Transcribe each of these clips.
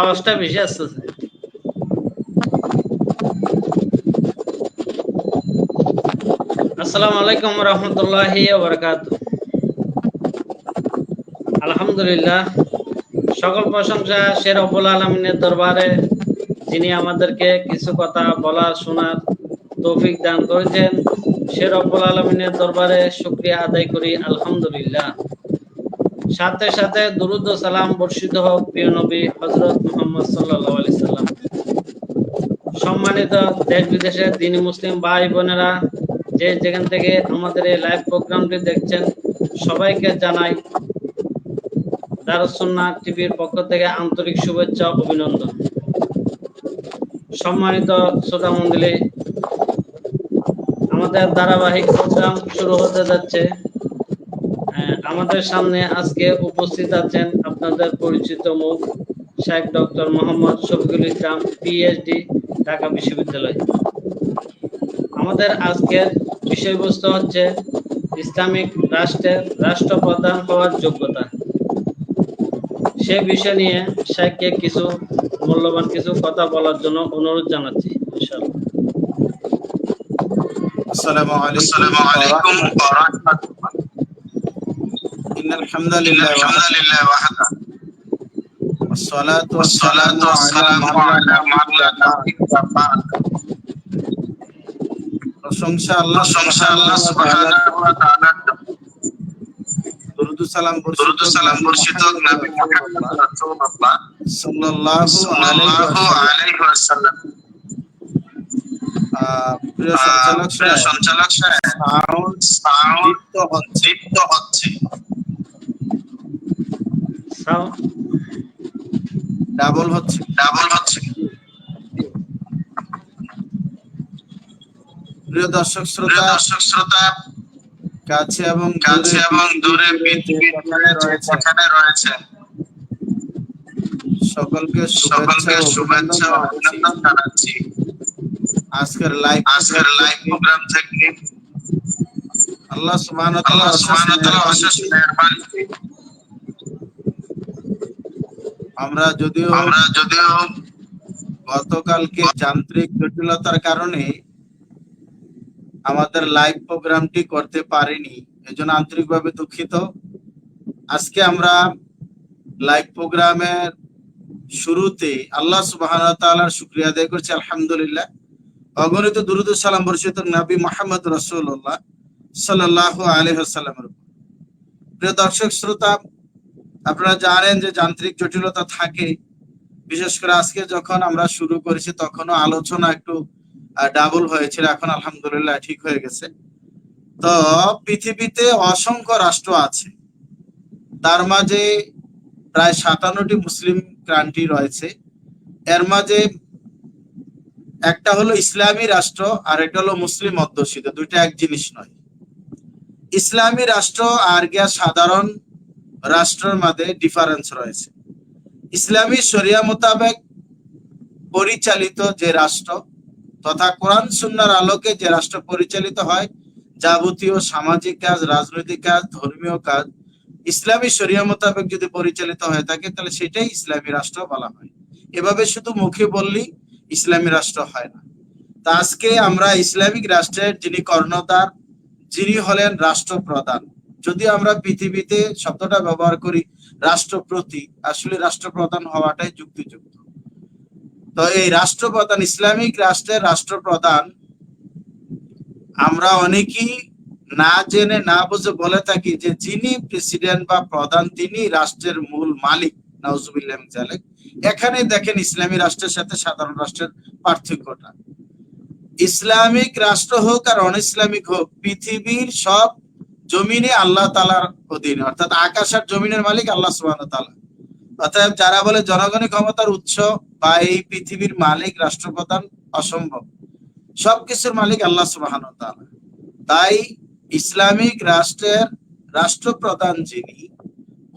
আওয়াজটা বেশি আসতেছে। আসসালামু আলাইকুম রহমতুল্লাহি বারাকাত। আলহামদুলিল্লাহ, সকল প্রশংসা শের অবুল আলমিনের দরবারে, যিনি আমাদেরকে কিছু কথা বলার, শোনার তৌফিক দান করেছেন। শের অবুল আলমিনের দরবারে শুক্রিয়া আদায় করি, আলহামদুলিল্লাহ। সাথে সাথে দুরুদ সালাম বর্ষিত হোক, প্রিয় নবী হজরত মোহাম্মদ সাল্লাহ সাল্লাম। সম্মানিত দেশ বিদেশের দিনী মুসলিম ভাই বোনেরা, যে যেখান থেকে আমাদের এই লাইভ প্রোগ্রামটি দেখছেন, সবাইকে জানাই দারুসুন্না টিভির পক্ষ থেকে আন্তরিক শুভেচ্ছা, অভিনন্দন। সম্মানিত শ্রোতা মন্ডলী আমাদের ধারাবাহিক প্রোগ্রাম শুরু হতে যাচ্ছে। আমাদের সামনে আজকে উপস্থিত আছেন আপনাদের পরিচিত মুখ শেখ ডক্টর মোহাম্মদ শফিকুল ইসলাম পিএইচডি ঢাকা বিশ্ববিদ্যালয়। আমাদের আজকের বিষয়বস্তু হচ্ছে ইসলামিক রাষ্ট্রের রাষ্ট্রপ্রধান হওয়ার যোগ্যতা। সে বিষয় নিয়ে শেখকে কিছু মূল্যবান কিছু কথা বলার জন্য অনুরোধ জানাচ্ছি আসসালামু আলাইকুম ওয়া রাহমাতুল্লাহ। إن الحمد إن لله الحمد لله وحده والصلاة والصلاة والسلام على من لا نبي بعد প্রশংসা আল্লাহ প্রশংসা আল্লাহ সুবহানাহু ওয়া তাআলা দুরুদ ও সালাম দরুদ ও সালাম বর্ষিত হোক নবী মুহাম্মদ রাসূলুল্লাহ সাল্লাল্লাহু সাল্লাল্লাহু আলাইহি ওয়াসাল্লাম আহ, প্রিয় আহ, সঞ্চালক প্রিয় সাহেব, সঞ্চালক সাহেব সাউন্ড সাউন্ড দীপ্ত হচ্ছে সাও- ডাবল হচ্ছে। ডাবল হচ্ছে। প্রিয় দর্শক শ্রোতা দর্শক শ্রোতা কাছে এবং কাছে এবং দূরে পৃথিবীর রয়েছে, সকলকে সকলকে শুভেচ্ছা ও শুভেচ্ছা অভিনন্দন জানাচ্ছি। আজকের লাইভ আজকের লাইভ প্রোগ্রাম থেকে আল্লাহ সুবহানাহু ওয়া আল্লাহ তাআলা সুবহানাহু ওয়া তাআলা অশেষ মেহেরবানি আমরা যদিও আমরা যদিও গতকালকে যান্ত্রিক জটিলতার কারণে আমাদের লাইভ প্রোগ্রামটি করতে পারিনি এজন্য আন্তরিকভাবে দুঃখিত আজকে আমরা লাইভ প্রোগ্রামের শুরুতে আল্লাহ ওয়া তাআলার আদায় করছি আলহামদুলিল্লাহ অগণিত দুরুদ সালাম বর্ষিত নবী মুহাম্মদ রাসূলুল্লাহ সাল্লাল্লাহু আলাইহি ওয়াসাল্লামের উপর। প্রিয় দর্শক শ্রোতা আপনারা জানেন যে যান্ত্রিক জটিলতা থাকে। বিশেষ করে আজকে যখন আমরা শুরু করেছি, তখনও আলোচনা একটু ডাবল হয়েছিল। এখন আলহামদুলিল্লাহ ঠিক হয়ে গেছে। তো পৃথিবীতে অসংখ্য রাষ্ট্র আছে। তার মাঝে প্রায় সাতান্নটি মুসলিম ক্রান্তি রয়েছে। এর মাঝে একটা হলো ইসলামী রাষ্ট্র, আর একটা হলো মুসলিম অধ্যুষিত। দুইটা এক জিনিস নয়। ইসলামী রাষ্ট্র আর গিয়া সাধারণ রাষ্ট্রের মাঝে ডিফারেন্স রয়েছে। ইসলামী শরিয়া মোতাবেক পরিচালিত যে রাষ্ট্র তথা কোরআন সুন্নার আলোকে যে রাষ্ট্র পরিচালিত হয়, যাবতীয় সামাজিক কাজ, রাজনৈতিক কাজ, ধর্মীয় কাজ, ইসলামী শরিয়া মোতাবেক যদি পরিচালিত হয়ে থাকে, তাহলে সেটাই ইসলামী রাষ্ট্র বলা হয়। এভাবে শুধু মুখে বললেই ইসলামী রাষ্ট্র হয় না। তা আজকে আমরা ইসলামিক রাষ্ট্রের যিনি কর্ণধার, যিনি হলেন রাষ্ট্রপ্রধান যদি আমরা পৃথিবীতে শব্দটা ব্যবহার করি রাষ্ট্রপ্রতি, আসলে রাষ্ট্রপ্রধান হওয়াটাই যুক্তিযুক্ত। তো এই রাষ্ট্রপ্রধান, ইসলামিক রাষ্ট্রের রাষ্ট্রপ্রধান, আমরা অনেকেই না জেনে, না বুঝে বলে থাকি যে যিনি প্রেসিডেন্ট বা প্রধান, তিনি রাষ্ট্রের মূল মালিক। নাউজুবিল্লাহ এখানে দেখেন ইসলামী রাষ্ট্রের সাথে সাধারণ রাষ্ট্রের পার্থক্যটা। ইসলামিক রাষ্ট্র হোক আর অন ইসলামিক হোক, পৃথিবীর সব জমিনে আল্লাহ তালার অধীনে, অর্থাৎ আকাশ আর জমিনের মালিক আল্লাহ সুবাহ তালা অতএব যারা বলে জনগণের ক্ষমতার উৎস বা এই পৃথিবীর মালিক, রাষ্ট্রপ্রধান অসম্ভব, সবকিছুর মালিক আল্লাহ সুবাহ তাই ইসলামিক রাষ্ট্রের রাষ্ট্রপ্রধান যিনি,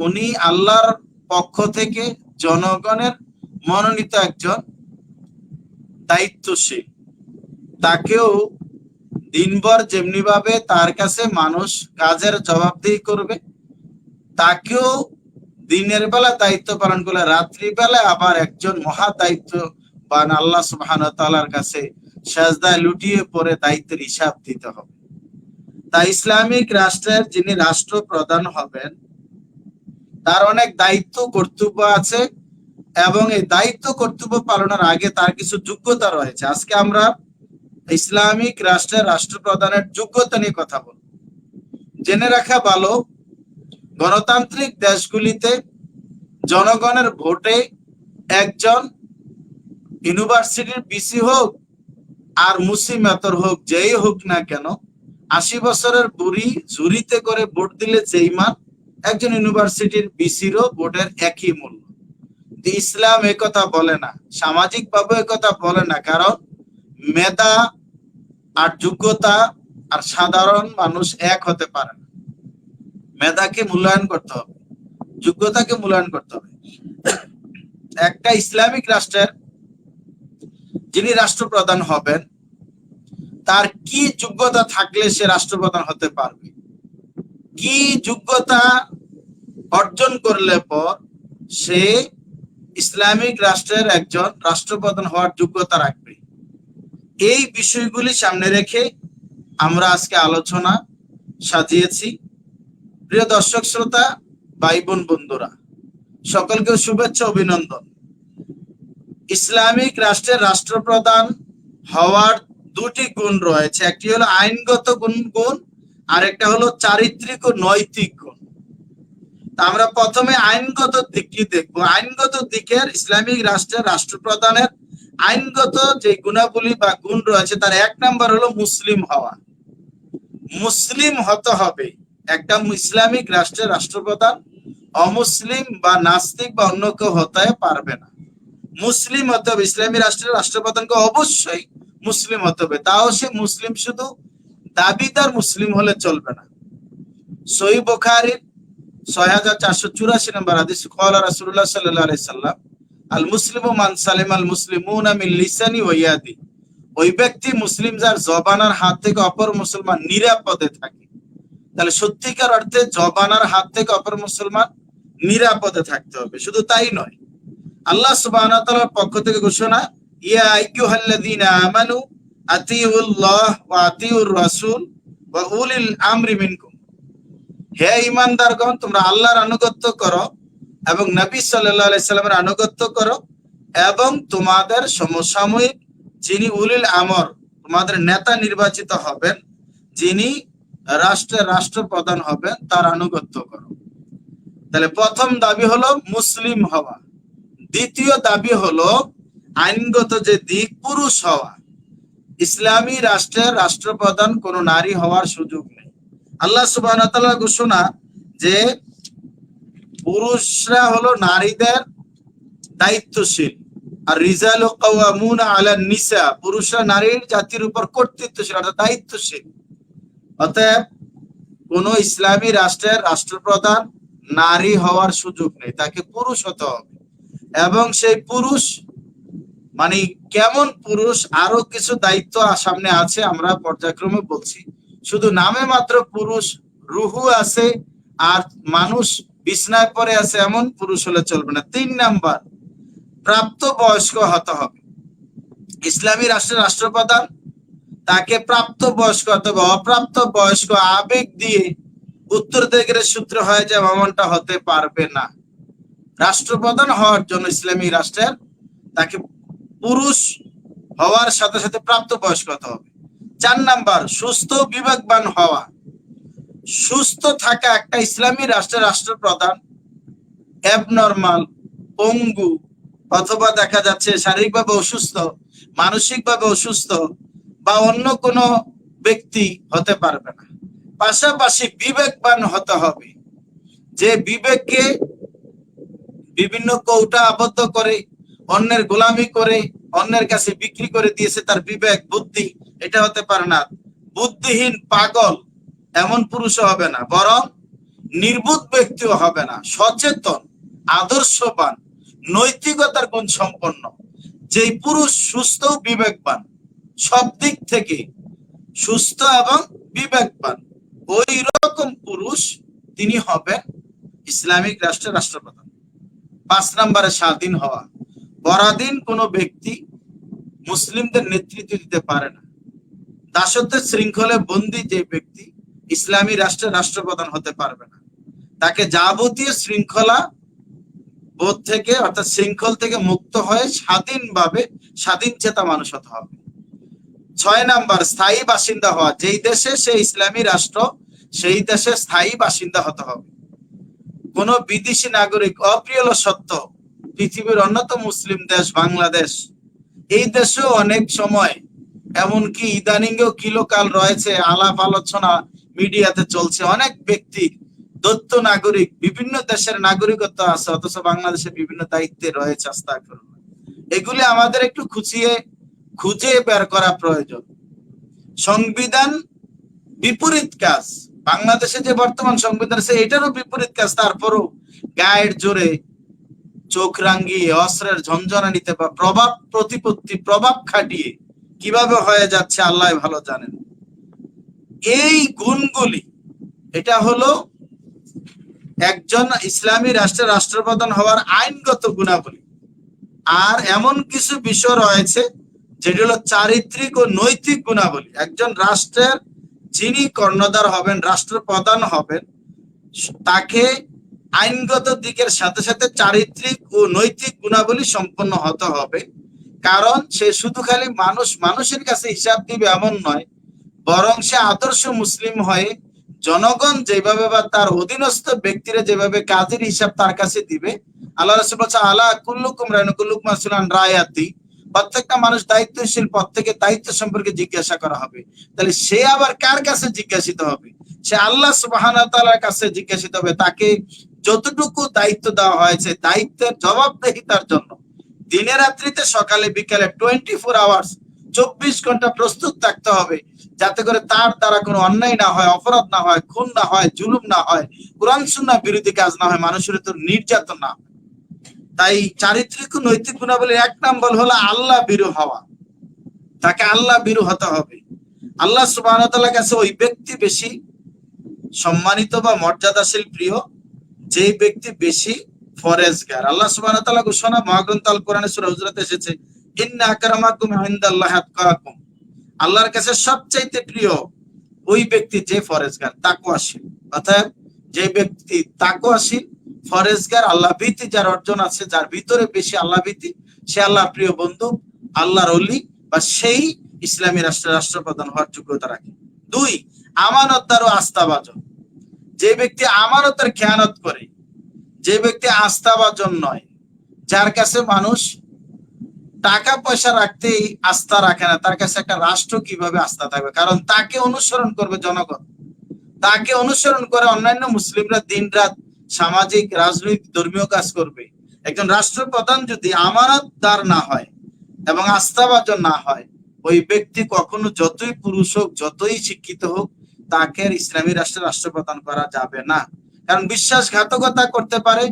উনি আল্লাহর পক্ষ থেকে জনগণের মনোনীত একজন দায়িত্বশীল। তাকেও দিনভর যেমনি ভাবে তার কাছে মানুষ কাজের জবাবদিহি করবে, তাকেও দিনের বেলা দায়িত্ব পালন করলে, রাত্রি বেলা আবার একজন মহা দায়িত্ব বান আল্লাহ সুবহান তাআলার কাছে, সাজদায় লুটিয়ে পড়ে দায়িত্বের হিসাব দিতে হবে। তা ইসলামিক রাষ্ট্রের যিনি রাষ্ট্র প্রধান হবেন, তার অনেক দায়িত্ব কর্তব্য আছে এবং এই দায়িত্ব কর্তব্য পালনের আগে তার কিছু যোগ্যতা রয়েছে। আজকে আমরা ইসলামিক রাষ্ট্রের রাষ্ট্রপ্রধানের যোগ্যতা নিয়ে কথা বলব জেনে রাখা ভালো, গণতান্ত্রিক দেশগুলিতে জনগণের ভোটে একজন ইউনিভার্সিটির বিসি হোক আর মুসলিম এতর হোক, যেই হোক না কেন, আশি বছরের বুড়ি ঝুড়িতে করে ভোট দিলে যেই মান, একজন ইউনিভার্সিটির বিসিরও ভোটের একই মূল্য। ইসলাম কথা বলে না সামাজিক ভাবে কথা বলে না, কারণ মেধা আর যোগ্যতা আর সাধারণ মানুষ এক হতে পারে না। মেধাকে মূল্যায়ন করতে হবে, যোগ্যতাকে মূল্যায়ন করতে হবে। একটা ইসলামিক রাষ্ট্রের যিনি রাষ্ট্রপ্রধান হবেন, তার কি যোগ্যতা থাকলে সে রাষ্ট্রপ্রধান হতে পারবে? কি যোগ্যতা অর্জন করলে পর সে ইসলামিক রাষ্ট্রের একজন রাষ্ট্রপ্রধান হওয়ার যোগ্যতা রাখবে? এই বিষয়গুলি সামনে রেখে আমরা আজকে আলোচনা সাজিয়েছি। প্রিয় দর্শক শ্রোতা ভাই বোন বন্ধুরা, সকলকে শুভেচ্ছা, অভিনন্দন। ইসলামিক রাষ্ট্রের রাষ্ট্রপ্রধান হওয়ার দুটি গুণ রয়েছে। একটি হলো আইনগত গুণ গুণ, আর একটা হলো চারিত্রিক ও নৈতিক গুণ। তা আমরা প্রথমে আইনগত দিকটি দেখব। আইনগত দিকের ইসলামিক রাষ্ট্রের রাষ্ট্রপ্রধানের আইনগত যে গুণাবলী বা গুণ রয়েছে, তার এক নাম্বার হলো মুসলিম হওয়া। মুসলিম হতে হবে। একটা ইসলামিক রাষ্ট্রের রাষ্ট্রপ্রধান অমুসলিম বা নাস্তিক বা অন্য কেউ হতে পারবে না। মুসলিম হতে হবে, ইসলামী রাষ্ট্রের রাষ্ট্রপ্রধানকে অবশ্যই মুসলিম হতে হবে। তাও সে মুসলিম শুধু দাবিদার মুসলিম হলে চলবে না। সই বোখারির ছয় হাজার চারশো চুরাশি নম্বর হাদিস, কলা রাসুল্লাহ সাল্লাহ সাল্লাম আল মুসলিম মান সালিম আল মুসলিমুন মিন লিসানি ওয়া ইয়াদি। ওই ব্যক্তি মুসলিম যার জবানার হাত থেকে অপর মুসলমান নিরাপদে থাকে। তাহলে সত্যিকার অর্থে জবানার হাত থেকে অপর মুসলমান নিরাপদে থাকতে হবে, শুধু তাই নয়। আল্লাহ ওয়া পক্ষ থেকে ঘোষণা, ইয়া আইয়ুহাল্লাযীনা আমানু আতিউল্লাহ ওয়া আতিউর রাসূল ওয়া উলিল আমরি মিনকুম। হে ঈমানদারগণ, তোমরা আল্লাহর আনুগত্য করো এবং নবী আলাইহি সাল্লামের আনুগত্য করো এবং তোমাদের সমসাময়িক যিনি উলিল আমর, তোমাদের নেতা নির্বাচিত হবেন, যিনি রাষ্ট্রের রাষ্ট্রপ্রধান হবেন, তার আনুগত্য করো। তাহলে প্রথম দাবি হলো মুসলিম হওয়া। দ্বিতীয় দাবি হলো আইনগত যে দিক, পুরুষ হওয়া। ইসলামী রাষ্ট্রের রাষ্ট্রপ্রধান কোন নারী হওয়ার সুযোগ নেই। আল্লাহ সুবাহ ঘোষণা যে পুরুষরা হলো নারীদের দায়িত্বশীল। আর রিজাল কাওয়ামুন আলা নিসা, পুরুষরা নারীর জাতির উপর কর্তৃত্বশীল, অর্থাৎ দায়িত্বশীল। অতএব কোন ইসলামী রাষ্ট্রের রাষ্ট্রপ্রধান নারী হওয়ার সুযোগ নেই, তাকে পুরুষ হতে হবে। এবং সেই পুরুষ মানে কেমন পুরুষ, আরও কিছু দায়িত্ব সামনে আছে, আমরা পর্যায়ক্রমে বলছি। শুধু নামে মাত্র পুরুষ, রুহু আছে, আর মানুষ বিছনায় পরে আছে এমন পুরুষ হলে চলবে না। তিন নাম্বার, প্রাপ্ত বয়স্ক হতে হবে। ইসলামী রাষ্ট্রের রাষ্ট্রপ্রধান, তাকে প্রাপ্ত বয়স্ক হতে হবে। অপ্রাপ্ত বয়স্ক আবেগ দিয়ে উত্তর দিকের সূত্র হয় যে এমনটা হতে পারবে না। রাষ্ট্রপ্রধান হওয়ার জন্য ইসলামী রাষ্ট্রের তাকে পুরুষ হওয়ার সাথে সাথে প্রাপ্ত বয়স্ক হতে হবে। চার নাম্বার, সুস্থ বিবেকবান হওয়া। সুস্থ থাকা একটা ইসলামী রাষ্ট্রের রাষ্ট্রপ্রধান অ্যাবনর্মাল পঙ্গু, অথবা দেখা যাচ্ছে শারীরিকভাবে অসুস্থ, মানসিকভাবে অসুস্থ বা অন্য কোনো ব্যক্তি হতে পারবে না। পাশাপাশি বিবেকবান হতে হবে। যে বিবেককে বিভিন্ন কৌটা আবদ্ধ করে, অন্যের গোলামি করে, অন্যের কাছে বিক্রি করে দিয়েছে তার বিবেক, বুদ্ধি, এটা হতে পারে না। বুদ্ধিহীন পাগল এমন পুরুষও হবে না, বরং নির্বুধ ব্যক্তিও হবে না, সচেতন, আদর্শবান, নৈতিকতার গুণ সম্পন্ন। যেই পুরুষ সুস্থ বিবেকবান, সব দিক থেকে সুস্থ এবং বিবেকবান, ওই রকম পুরুষ তিনি হবেন ইসলামিক রাষ্ট্রের রাষ্ট্রপ্রধান। পাঁচ নম্বরে স্বাধীন হওয়া। পরাধীন কোনো ব্যক্তি মুসলিমদের নেতৃত্ব দিতে পারে না। দাসত্বের শৃঙ্খলে বন্দী যে ব্যক্তি ইসলামী রাষ্ট্রের রাষ্ট্রপ্রধান হতে পারবে না। তাকে যাবতীয় শৃঙ্খলা বোধ থেকে অর্থাৎ শৃঙ্খল থেকে মুক্ত হয়ে স্বাধীনভাবে স্বাধীন চেতা মানুষ হতে হবে। ছয় নাম্বার, স্থায়ী বাসিন্দা হওয়া। যেই দেশে সে ইসলামী রাষ্ট্র, সেই দেশে স্থায়ী বাসিন্দা হতে হবে। কোন বিদেশি নাগরিক, অপ্রিয় সত্য, পৃথিবীর অন্যতম মুসলিম দেশ বাংলাদেশ, এই দেশেও অনেক সময়, এমনকি ইদানিংও কিলোকাল রয়েছে আলাপ আলোচনা মিডিয়াতে চলছে। অনেক ব্যক্তি, দত্ত নাগরিক, বিভিন্ন দেশের নাগরিকত্ব আছে, অথচ বাংলাদেশে বিভিন্ন দায়িত্বে রয়েছে আস্তাগফিরুল্লাহ এগুলি আমাদের একটু খুঁজিয়ে খুঁজে বের করা প্রয়োজন। সংবিধান বিপরীত কাজ। বাংলাদেশে যে বর্তমান সংবিধান আছে, এটারও বিপরীত কাজ। তারপরও গায়ের জোরে চোখ রাঙ্গিয়ে, অস্ত্রের ঝঞ্ঝনা নিতে বা প্রভাব প্রতিপত্তি, প্রভাব খাটিয়ে কীভাবে হয়ে যাচ্ছে, আল্লাহ ভালো জানেন। এই গুণগুলি, এটা হলো একজন ইসলামী রাষ্ট্রের রাষ্ট্রপ্রধান হওয়ার আইনগত গুণাবলী। আর এমন কিছু বিষয় রয়েছে, যেটি হলো চারিত্রিক ও নৈতিক গুণাবলী। একজন রাষ্ট্রের যিনি কর্ণধার হবেন, রাষ্ট্রপ্রধান হবেন, তাকে আইনগত দিকের সাথে সাথে চারিত্রিক ও নৈতিক গুণাবলী সম্পন্ন হতে হবে। কারণ সে শুধু খালি মানুষ, মানুষের কাছে হিসাব দিবে এমন নয় বরং সে আদর্শ মুসলিম হয়ে জনগণ যেভাবে বা তার অধীনস্থ ব্যক্তিরা যেভাবে কাজের হিসাব তার কাছে দিবে, আল্লাহ রসুল বলছে, আলা কুল্লুকুম রায়ন কুল্লুকুম আসলান রায়াতি। প্রত্যেকটা মানুষ দায়িত্বশীল প্রত্যেকে দায়িত্ব সম্পর্কে জিজ্ঞাসা করা হবে। তাহলে সে আবার কার কাছে জিজ্ঞাসিত হবে? সে আল্লাহ সুবাহান তাআলার কাছে জিজ্ঞাসিত হবে, তাকে যতটুকু দায়িত্ব দেওয়া হয়েছে, দায়িত্বের জবাবদেহিতার জন্য। দিনে রাত্রিতে সকালে বিকালে টোয়েন্টি ফোর আওয়ার্স চব্বিশ ঘণ্টা প্রস্তুত থাকতে হবে, যাতে করে তার দ্বারা কোনো অন্যায় না হয়, অপরাধ না হয়, খুন না হয়, জুলুম না হয়, কোরআন সুন্না বিরোধী কাজ না হয়, মানুষের তো নির্যাতন না। তাই চারিত্রিক নৈতিক গুণাবলী এক নম্বর হলো আল্লাহ বিরু হওয়া। তাকে আল্লাহ বিরু হতে হবে। আল্লাহ সুবাহ কাছে ওই ব্যক্তি বেশি সম্মানিত বা মর্যাদাশীল, প্রিয় যে ব্যক্তি বেশি ফরেজগার। আল্লাহ সুবাহ ঘোষণা মহাগ্রন্থ আল কোরআনে সূরা হুজরাতে এসেছে আল্লাহর কাছে সবচাইতে প্রিয় ওই ব্যক্তি যে ফরেজগার, তাকওয়াশীল। অর্থাৎ যে ব্যক্তি তাকওয়াশীল, ফরেজগার, আল্লাহ ভীতি, যার অর্জন আছে, যার ভিতরে বেশি আল্লাহ ভীতি, সে আল্লাহ প্রিয় বন্ধু, আল্লাহর অলি বা সেই ইসলামী রাষ্ট্রের রাষ্ট্রপ্রধান হওয়ার যোগ্যতা রাখে। দুই, আমানতদার ও আস্থাভাজন। যে ব্যক্তি আমানতের খেয়ানত করে, যে ব্যক্তি আস্থাভাজন নয়, যার কাছে মানুষ টাকা পয়সা রাখতেই আস্থা রাখে না। তার কাছে একটা রাষ্ট্র কীভাবে আস্থা থাকবে? কারণ তাকে অনুসরণ করবে জনগণ। তাকে অনুসরণ করে অন্যান্য মুসলিমরা দিনরাত সামাজিক, রাজনৈতিক, ধর্মীয় কাজ করবে। একজন রাষ্ট্রপ্রধান যদি আমানতদার না হয় এবং আস্থাভাজন না হয়, ওই ব্যক্তি কখনো যতই পুরুষ হোক, যতই শিক্ষিত হোক, তাকে ইসলামী রাষ্ট্রের রাষ্ট্রপ্রধান করা যাবে না। কারণ বিশ্বাসঘাতকতা করতে পারে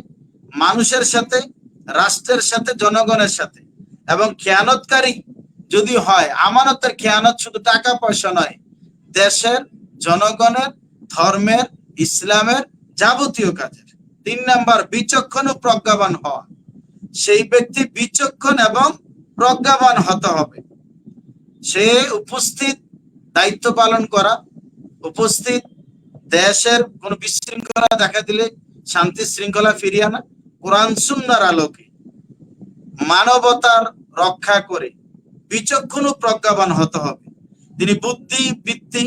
মানুষের সাথে, রাষ্ট্রের সাথে, জনগণের সাথে। এবং খেয়ানতকারী যদি হয়, আমানতের খেয়ানত শুধু টাকা পয়সা নয়, দেশের জনগণের, ধর্মের, ইসলামের যাবতীয় কাজের। তিন নাম্বার, বিচক্ষণ ও প্রজ্ঞাবান হওয়া। সেই ব্যক্তি বিচক্ষণ এবং প্রজ্ঞাবান হতে হবে। সে উপস্থিত দায়িত্ব পালন করা, উপস্থিত দেশের কোন বিশৃঙ্খলা দেখা দিলে শান্তি শৃঙ্খলা ফিরিয়ে আনা, কোরআন সুন্নার আলোকে মানবতার রক্ষা করে বিচক্ষণ ও প্রজ্ঞাবান হতে হবে। তিনি বুদ্ধি বৃত্তি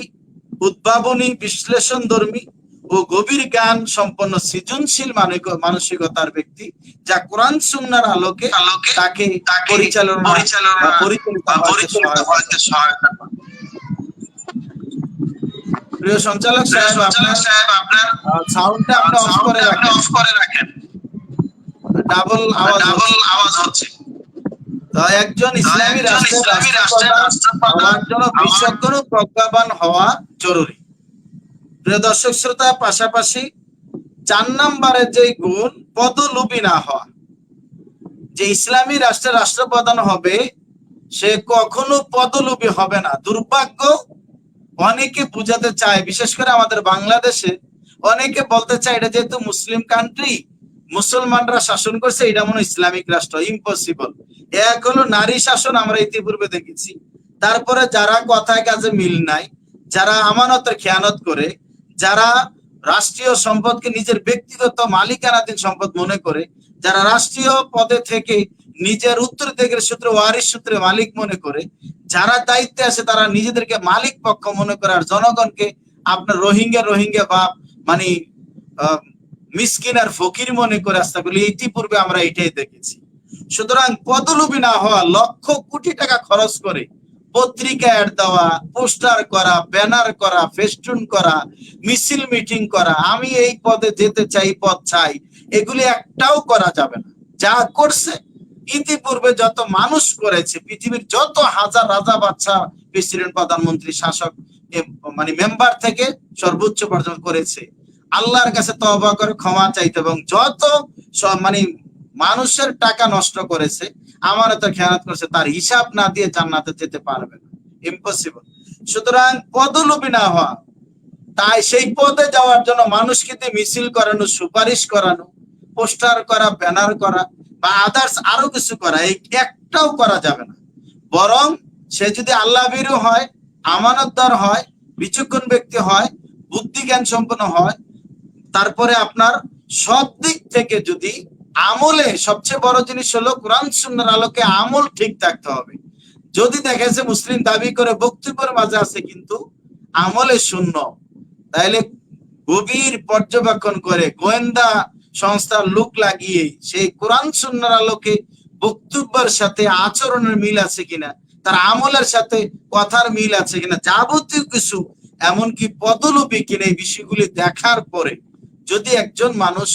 উদ্ভাবনী বিশ্লেষণ ধর্মী ও গভীর জ্ঞান সম্পন্ন সৃজনশীল মানসিকতার ব্যক্তি যা কোরআন সুন্নার আলোকে আলোকে তাকে পরিচালনা পরিচালনা পরিচালিত হতে সহায়তা করে। প্রিয় সঞ্চালক সাহেব আপনার সাউন্ডটা আপনি অফ করে রাখেন। ডাবল আওয়াজ ডাবল। আওয়াজ হচ্ছে। একজন ইসলামী রাষ্ট্রের রাষ্ট্রপ্রধান রাষ্ট্রপ্রধান হওয়ার জন্য বিচক্ষণ প্রজ্ঞাবান হওয়া জরুরি। প্রিয় দর্শক শ্রোতা পাশাপাশি চার নম্বরের যে গুণ পদলোভী না হওয়া। যে ইসলামী রাষ্ট্রের রাষ্ট্রপ্রধান হবে সে কখনো পদলোভী হবে না। দুর্ভাগ্য অনেকে বুঝাতে চায় বিশেষ করে আমাদের বাংলাদেশে অনেকে বলতে চায় এটা যেহেতু মুসলিম কান্ট্রি মুসলমানরা শাসন করছে এটা মনে হয় ইসলামিক রাষ্ট্র ইম্পসিবল এক হলো নারী শাসন আমরা ইতিপূর্বে দেখেছি। তারপরে যারা কথায় কাজে মিল নাই, যারা আমানতের খেয়ানত করে, যারা রাষ্ট্রীয় সম্পদকে নিজের ব্যক্তিগত মালিকানাধীন সম্পদ মনে করে, যারা রাষ্ট্রীয় পদে থেকে নিজের উত্তরাধিকারের সূত্রে, ওয়ারিশ সূত্রে মালিক মনে করে, যারা দায়িত্বে আছে তারা নিজেদেরকে মালিক পক্ষ মনে করে আর জনগণকে আপনার রোহিঙ্গা রোহিঙ্গা বা মানে মিসকিন আর ফকির মনে করে আসতে বলি ইতিপূর্বে আমরা এটাই দেখেছি। সুতরাং পদলোভী না হওয়া, লক্ষ কোটি টাকা খরচ করে পত্রিকা অ্যাড দেওয়া, পোস্টার করা, ব্যানার করা, ফেস্টুন করা, মিছিল মিটিং করা, আমি এই পদে যেতে চাই, পদ চাই, এগুলি একটাও করা যাবে না। যা করছে, ইতিপূর্বে যত মানুষ করেছে, পৃথিবীর যত হাজার রাজা বাচ্চা প্রেসিডেন্ট, প্রধানমন্ত্রী, শাসক মানে মেম্বার থেকে সর্বোচ্চ পর্যন্ত করেছে, আল্লাহর কাছে তওবা করে ক্ষমা চাইতে এবং যত মানে মানুষের টাকা নষ্ট করেছে আমার তো খেয়ালত করেছে, তার হিসাব না দিয়ে জান্নাতে যেতে পারবে না। ইম্পসিবল সুতরাং পদলোভী না হওয়া, তাই সেই পদে যাওয়ার জন্য মানুষকে মিছিল করানো, সুপারিশ করানো, পোস্টার করা, ব্যানার করা বা আদার্স আরও কিছু করা, এই একটাও করা যাবে না। বরং সে যদি আল্লাহ ভীরু হয়, আমানতদার হয়, বিচক্ষণ ব্যক্তি হয় বুদ্ধি জ্ঞান সম্পন্ন হয়, তারপরে আপনার সব দিক থেকে যদি আমলে সবচেয়ে বড় জিনিস হলো কোরআন সুন্নার আলোকে আমল ঠিক থাকতে হবে। যদি দেখেছে মুসলিম দাবি করে বক্তব্যের মাঝে আছে কিন্তু আমলে শূন্য, তাইলে গভীর পর্যবেক্ষণ করে গোয়েন্দা সংস্থার লোক লাগিয়ে সেই কোরআন সুন্নার আলোকে বক্তব্যের সাথে আচরণের মিল আছে কিনা, তার আমলের সাথে কথার মিল আছে কিনা যাবতীয় কিছু, এমনকি পদলোভী কিনা এই বিষয়গুলি দেখার পরে যদি একজন মানুষ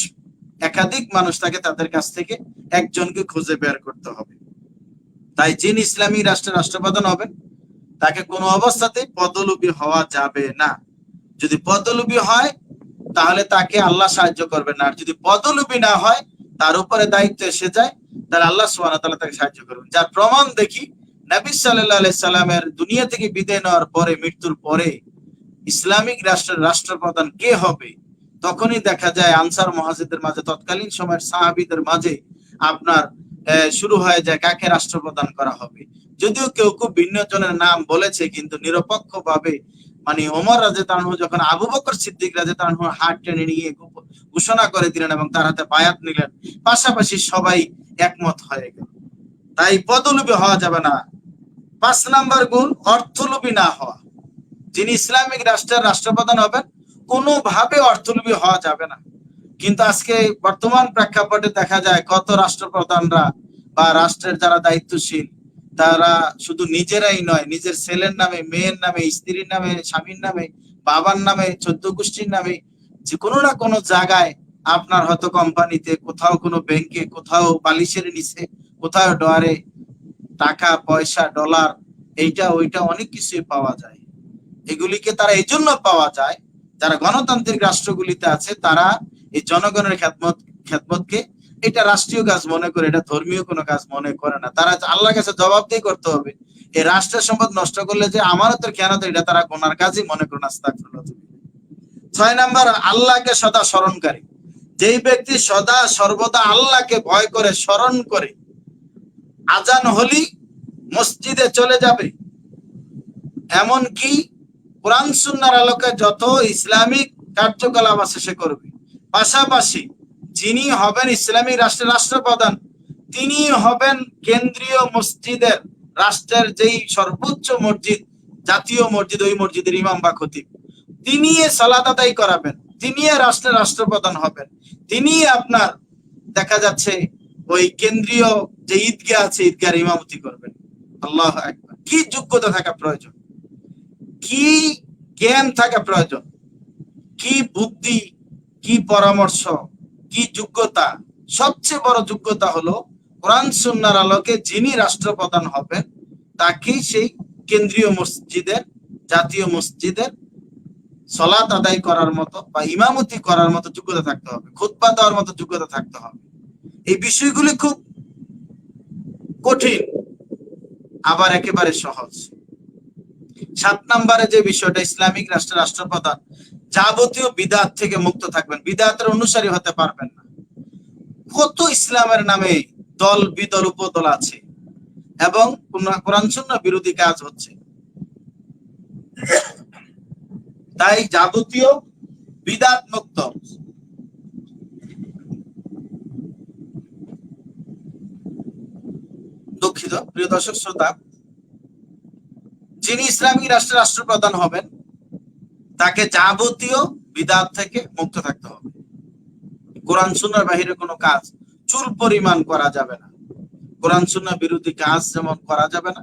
একাধিক মানুষ থাকে তাদের কাছ থেকে একজনকে খুঁজে বের করতে হবে। তাই যিনি ইসলামী রাষ্ট্রের রাষ্ট্রপ্রধান হবেন, তাকে কোনো অবস্থাতে পদলোভী হওয়া যাবে না। যদি পদলোভী হয়, তাহলে তাকে আল্লাহ সাহায্য করবে না আর যদি পদলোভী না হয়, তার উপরে দায়িত্ব এসে যায়, তাহলে আল্লাহ সুবহানাহু ওয়া তাআলা তাকে সাহায্য করবেন। যার প্রমাণ দেখি, নবী আলাইহি সাল্লামের দুনিয়া থেকে বিদায় নেওয়ার পরে, মৃত্যুর পরে ইসলামিক রাষ্ট্রের রাষ্ট্রপ্রধান কে হবে? তখনই দেখা যায় আনসার মহাজিদের মাঝে, তৎকালীন সময়ের সাহাবীদের মাঝে আপনার শুরু হয়ে যায় কাকে রাষ্ট্রপ্রদান করা হবে। যদিও কেউ খুব ভিন্ন জনের নাম বলেছে, কিন্তু নিরপেক্ষ ভাবে মানে ওমর রাজে তানহু যখন আবু বকর সিদ্দিক রাজে তানহু হাত টেনে নিয়ে ঘোষণা করে দিলেন এবং তার হাতে বায়াত নিলেন, পাশাপাশি সবাই একমত হয়ে গেল। তাই পদলোভী হওয়া যাবে না। পাঁচ নাম্বার গুণ অর্থলোভী না হওয়া। যিনি ইসলামিক রাষ্ট্রের রাষ্ট্রপ্রধান হবেন কোনোভাবে অর্থলোভী হওয়া যাবে না। কিন্তু আজকে বর্তমান প্রেক্ষাপটে দেখা যায় কত রাষ্ট্রপ্রধানরা বা রাষ্ট্রের যারা দায়িত্বশীল, তারা শুধু নিজেরাই নয়, নিজের ছেলের নামে, মেয়ের নামে, স্ত্রীর নামে, স্বামীর নামে, বাবার নামে, চোদ্দ গোষ্ঠীর নামে, যে কোনো না কোনো জায়গায় আপনার হয়তো কোম্পানিতে, কোথাও কোনো ব্যাংকে, কোথাও বালিশের নিচে, কোথাও ডয়ারে টাকা, পয়সা, ডলার, এইটা, ওইটা অনেক কিছুই পাওয়া যায়। এগুলিকে তারা এই জন্য পাওয়া যায় যারা গণতান্ত্রিক রাষ্ট্রগুলিতে আছে, তারা এই জনগণের খ্যাতমত খ্যাতমতকে এটা রাষ্ট্রীয় কাজ মনে করে, এটা ধর্মীয় কোনো কাজ মনে করে না। তারা আল্লাহর কাছে জবাবদিহি করতে হবে। এই রাষ্ট্রের সম্পদ নষ্ট করলে যে আমানতের খেয়ানত, এটা তারা গোনার কাজই মনে করে না ছয় নাম্বার, আল্লাহকে সদা স্মরণকারী। যেই ব্যক্তি সদা সর্বদা আল্লাহকে ভয় করে, স্মরণ করে, আজান হলি মসজিদে চলে যাবে এমন কি কোরআন সুন্নার আলোকে যত ইসলামিক কার্যকলাপ আছে সে করবে। পাশাপাশি যিনি হবেন ইসলামিক রাষ্ট্রের রাষ্ট্রপ্রধান, তিনি হবেন কেন্দ্রীয় মসজিদের রাষ্ট্রের যেই সর্বোচ্চ মসজিদ, জাতীয় মসজিদ, ওই মসজিদের ইমাম বা খতিব। তিনি সালাত আদায় করাবেন, তিনি রাষ্ট্রের রাষ্ট্রপ্রধান হবেন। তিনি আপনার, দেখা যাচ্ছে, ওই কেন্দ্রীয় যে ঈদগাহ আছে ঈদগার ইমামতি করবেন। আল্লাহ একবার কি যোগ্যতা থাকা প্রয়োজন? কি জ্ঞান থাকা প্রয়োজন? কি বুদ্ধি, কি পরামর্শ, কি যোগ্যতা? সবচেয়ে বড় যোগ্যতা হলো কোরআন সুন্নার আলোকে যিনি রাষ্ট্রপ্রধান হবেন তাকে সেই কেন্দ্রীয় মসজিদের, জাতীয় মসজিদের সলাত আদায় করার মতো বা ইমামতি করার মতো যোগ্যতা থাকতে হবে, খুতবা দেওয়ার মতো যোগ্যতা থাকতে হবে। এই বিষয়গুলি খুব কঠিন, আবার একেবারে সহজ। সাত নম্বরে যে বিষয়টা, ইসলামিক রাষ্ট্রের রাষ্ট্রপ্রধান, যাবতীয় বিদাত থেকে মুক্ত থাকবেন। বিদাতের অনুসারী হতে পারবেন না। কত ইসলামের নামে দল, বিদল, উপদল আছে এবং কোরআন বিরোধী কাজ হচ্ছে। তাই যাবতীয় বিদাত মুক্ত। দুঃখিত, প্রিয় দর্শক, শ্রোতা যিনি ইসলামিক রাষ্ট্রের রাষ্ট্রপ্রধান হবেন, তাকে যাবতীয় বিদাত থেকে মুক্ত থাকতে হবে। কোরআন সুন্নার বাহিরে কোনো কাজ চুল পরিমাণ করা যাবে না। কোরআন সুন্না বিরোধী কাজ যেমন করা যাবে না,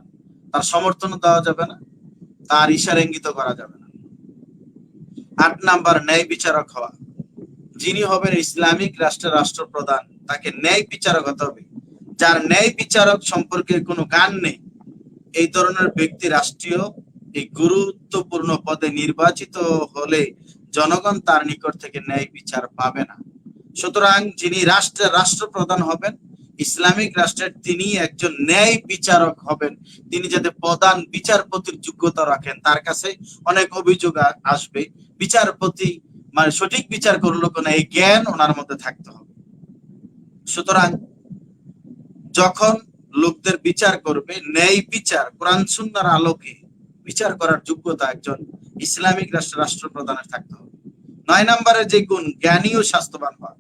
তার সমর্থন দেওয়া যাবে না, তার ইশার ইঙ্গিত করা যাবে না। আট নাম্বার, ন্যায় বিচারক হওয়া। যিনি হবেন ইসলামিক রাষ্ট্রের রাষ্ট্রপ্রধান, তাকে ন্যায় বিচারক হতে হবে। যার ন্যায় বিচারক সম্পর্কে কোনো গান নেই এই ধরনের ব্যক্তি রাষ্ট্রীয় এই গুরুত্বপূর্ণ পদে নির্বাচিত হলে জনগণ তার নিকট থেকে ন্যায় বিচার পাবে না। সুতরাং যিনি রাষ্ট্রের রাষ্ট্রপ্রধান হবেন, ইসলামিক রাষ্ট্রের তিনি একজন ন্যায় বিচারক হবেন। তিনি যাতে প্রধান বিচারপতির যোগ্যতা রাখেন, তার কাছে অনেক অভিযোগ আসবে। বিচারপতি মানে সঠিক বিচার করল কোন, এই জ্ঞান ওনার মধ্যে থাকতে হবে। সুতরাং যখন লোকদের বিচার করবে, ন্যায় বিচার, কোরআন সুন্নার আলোকে বিচার করার যোগ্যতা একজন ইসলামিক রাষ্ট্র, রাষ্ট্রপ্রধানের থাকতে হবে। নয় নম্বরের যে গুণ, জ্ঞানী ও স্বাস্থ্যবান হওয়া।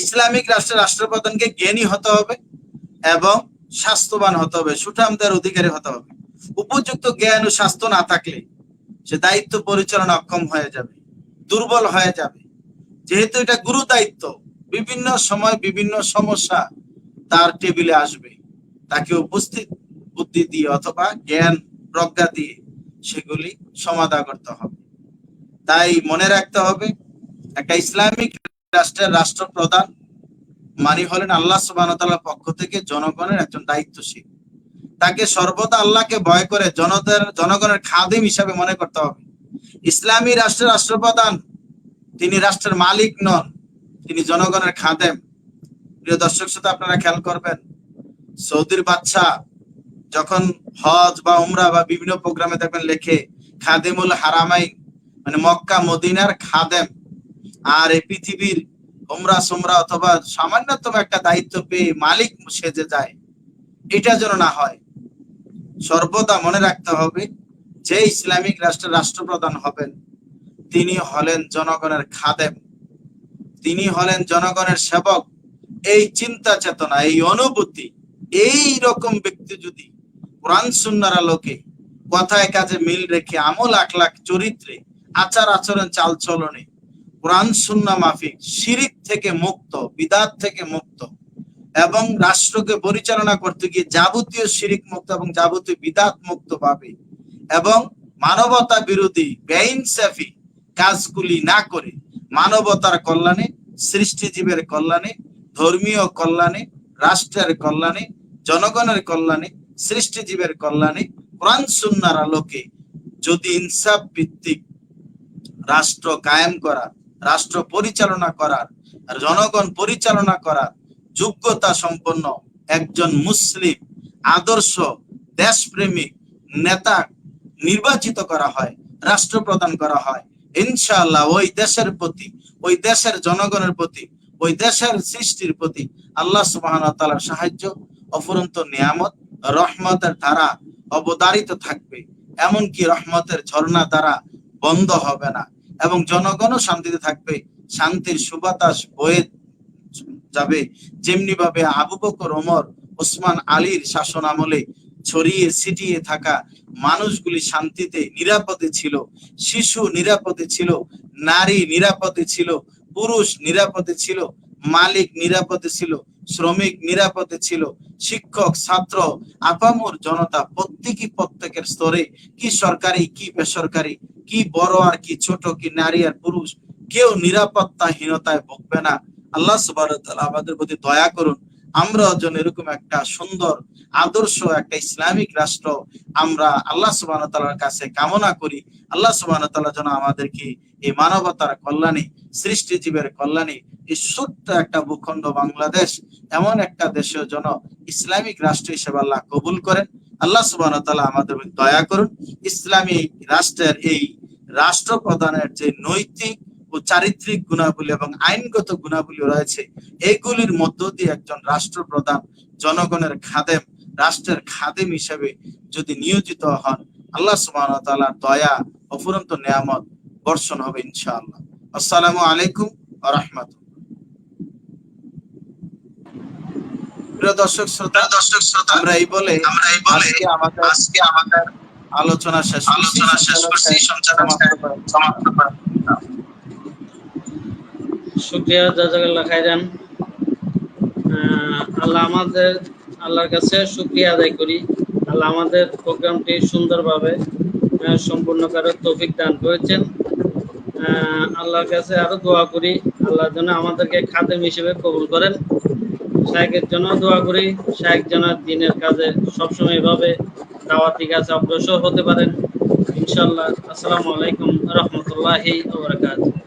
ইসলামিক রাষ্ট্রের রাষ্ট্রপ্রধানকে জ্ঞানী হতে হবে এবং স্বাস্থ্যবান হতে হবে, সুঠামদের অধিকারী হতে হবে। উপযুক্ত জ্ঞান ও স্বাস্থ্য না থাকলে সে দায়িত্ব পরিচালনা অক্ষম হয়ে যাবে, দুর্বল হয়ে যাবে। যেহেতু এটা গুরু দায়িত্ব বিভিন্ন সময় বিভিন্ন সমস্যা তার টেবিলে আসবে। তাকে উপস্থিত বুদ্ধি দিয়ে অথবা জ্ঞান প্রজ্ঞা দিয়ে সেগুলি সমাধা করতে হবে। তাই মনে রাখতে হবে, একটা ইসলামিক রাষ্ট্রের রাষ্ট্রপ্রধান মানে হলেন আল্লাহ সুবাহ পক্ষ থেকে জনগণের একজন দায়িত্বশীল। তাকে সর্বদা আল্লাহকে ভয় করে জনতার জনগণের খাদিম হিসাবে মনে করতে হবে। ইসলামী রাষ্ট্রের রাষ্ট্রপ্রধান তিনি রাষ্ট্রের মালিক নন, তিনি জনগণের খাদেম। প্রিয় দর্শক শ্রোতা, আপনারা খেয়াল করবেন, সৌদির বাচ্চা যখন হজ বা উমরা বা বিভিন্ন প্রোগ্রামে দেখবেন লেখে, খাদেমুল হারামাই মানে মক্কা, মদিনার খাদেম, আর এই পৃথিবীর উমরা সুমরা অথবা সামান্যতম একটা দায়িত্ব পেয়ে মালিক সেজে যায়, এটা যেন না হয়। সর্বদা মনে রাখতে হবে, যে ইসলামিক রাষ্ট্রের রাষ্ট্রপ্রধান হবেন, তিনি হলেন জনগণের খাদেম, তিনি হলেন জনগণের সেবক এই চিন্তা চেতনা, এই অনুভূতি, এই রকম ব্যক্তি যদি কোরআন সুন্নার আলোকে কথায় কাজে মিল রেখে আমল, আখলাখ, চরিত্রে, আচার আচরণ চাল চলনে কোরআন সুন্না মাফিক, শিরিক থেকে মুক্ত, বিদাত থেকে মুক্ত এবং রাষ্ট্রকে পরিচালনা করতে গিয়ে যাবতীয় শিরিক মুক্ত এবং যাবতীয় বিদাত মুক্ত পাবে এবং মানবতা বিরোধী বেইনসাফি কাজগুলি না করে মানবতার কল্যাণে, সৃষ্টিজীবের কল্যাণে ধর্মীয় কল্যাণে, রাষ্ট্রের কল্যাণে, জনগণের কল্যাণে, সৃষ্টিজীবের কল্যাণে, কোরআন সুন্নার আলোকে যদি ইনসাফ ভিত্তিক রাষ্ট্র কায়েম করার রাষ্ট্র পরিচালনা করার জনগণ পরিচালনা করার যোগ্যতা সম্পন্ন একজন মুসলিম আদর্শ দেশপ্রেমিক নেতা নির্বাচিত করা হয় রাষ্ট্রপ্রদান করা হয়, ইনশাআল্লাহ ওই দেশের প্রতি, ওই দেশের জনগণের প্রতি ওই দেশের সৃষ্টির প্রতি আল্লাহ সুবহান তাআলার সাহায্য, অফুরন্ত নিয়ামত, রহমতের ধারা অবদারিত থাকবে। এমনকি রহমতের ঝর্ণা দ্বারা বন্ধ হবে না। এবং জনগণও শান্তিতে থাকবে, শান্তির সুবাতাস বয়ে যাবে। যেমনি ভাবে আবু বকর, ওমর, ওসমান আলীর শাসন আমলে ছড়িয়ে ছিটিয়ে থাকা মানুষগুলি শান্তিতে, নিরাপদে ছিল, শিশু নিরাপদে ছিল, নারী নিরাপদে ছিল পুরুষ নিরাপদে ছিল, মালিক নিরাপদে ছিল, শ্রমিক নিরাপদে ছিল, শিক্ষক, ছাত্র, আপামর জনতা প্রত্যেকই প্রত্যেকের স্তরে কি সরকারি, কি বেসরকারি, কি বড় আর কি ছোট, কি নারী আর পুরুষ, কেউ নিরাপত্তাহীনতায় ভুগবে না। আল্লাহ সুবাহ আমাদের প্রতি দয়া করুন আমরা যেন এরকম একটা সুন্দর, আদর্শ একটা ইসলামিক রাষ্ট্র আমরা আল্লাহ সুবাহ তালার কাছে কামনা করি। আল্লাহ সুবাহ তালা যেন আমাদেরকে এই মানবতার কল্যাণে, সৃষ্টিজীবের কল্যাণে এই ছোট্ট একটা ভূখণ্ড বাংলাদেশ, এমন একটা দেশের জন্য ইসলামিক রাষ্ট্র হিসেবে আল্লাহ কবুল করেন। আল্লাহ সুবাহ তালা আমাদের দয়া করুন। ইসলামী রাষ্ট্রের এই রাষ্ট্র রাষ্ট্রপ্রধানের যে নৈতিক ও চারিত্রিক গুণাবলী এবং আইনগত গুণাবলী রয়েছে। এগুলির মধ্য দিয়ে একজন রাষ্ট্রপ্রধান জনগণের খাদেম রাষ্ট্রের খাদেম হিসেবে যদি নিয়োজিত হন আল্লাহ ওয়া দয়া অফুরন্ত নিয়ামত বর্ষণ হবে ইনশাআল্লাহ। আসসালামু আলাইকুম প্রিয় দর্শক শ্রোতা দর্শক শ্রোতা আমরা এই বলে আমরা এই বলে আমাদের আজকে আমাদের আলোচনা শেষ আলোচনা শেষ করছি সঞ্চালন সমাপ্ত করা। শুক্রিয়া, জাজাকাল্লাহ খাইরান আল্লাহ আমাদের, আল্লাহর কাছে শুক্রিয়া আদায় করি। আল্লাহ আমাদের প্রোগ্রামটি সুন্দরভাবে সম্পূর্ণ করার তৌফিক দান করেছেন। আল্লাহর কাছে আরও দোয়া করি। আল্লাহর জন্য আমাদেরকে খাদেম হিসেবে কবুল করেন। শাহেকের জন্য দোয়া করি। শাহেক যেন দিনের কাজে সবসময় এভাবে দাওয়াতি কাজে অগ্রসর হতে পারেন। ইনশাল্লাহ আসসালামু আলাইকুম রহমতুল্লাহি ওবরাকাতুহ